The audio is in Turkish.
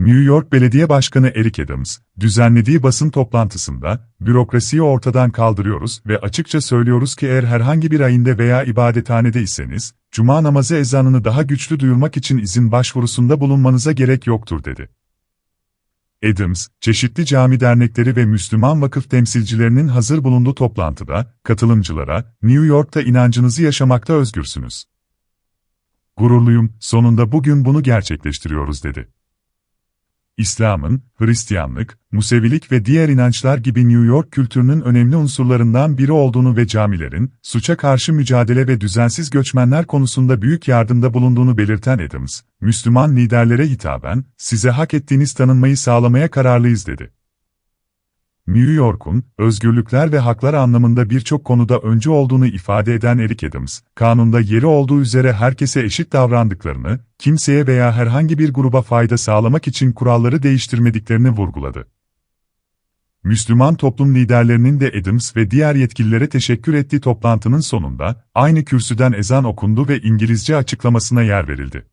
New York Belediye Başkanı Eric Adams, düzenlediği basın toplantısında, bürokrasiyi ortadan kaldırıyoruz ve açıkça söylüyoruz ki eğer herhangi bir ayinde veya ibadethanede iseniz, cuma namazı ezanını daha güçlü duyurmak için izin başvurusunda bulunmanıza gerek yoktur dedi. Adams, çeşitli cami dernekleri ve Müslüman vakıf temsilcilerinin hazır bulunduğu toplantıda, katılımcılara, New York'ta inancınızı yaşamakta özgürsünüz. Gururluyum, sonunda bugün bunu gerçekleştiriyoruz dedi. İslam'ın, Hristiyanlık, Musevilik ve diğer inançlar gibi New York kültürünün önemli unsurlarından biri olduğunu ve camilerin, suça karşı mücadele ve düzensiz göçmenler konusunda büyük yardımda bulunduğunu belirten Adams, Müslüman liderlere hitaben, size hak ettiğiniz tanınmayı sağlamaya kararlıyız dedi. New York'un, özgürlükler ve haklar anlamında birçok konuda öncü olduğunu ifade eden Eric Adams, kanunda yeri olduğu üzere herkese eşit davrandıklarını, kimseye veya herhangi bir gruba fayda sağlamak için kuralları değiştirmediklerini vurguladı. Müslüman toplum liderlerinin de Adams ve diğer yetkililere teşekkür ettiği toplantının sonunda, aynı kürsüden ezan okundu ve İngilizce açıklamasına yer verildi.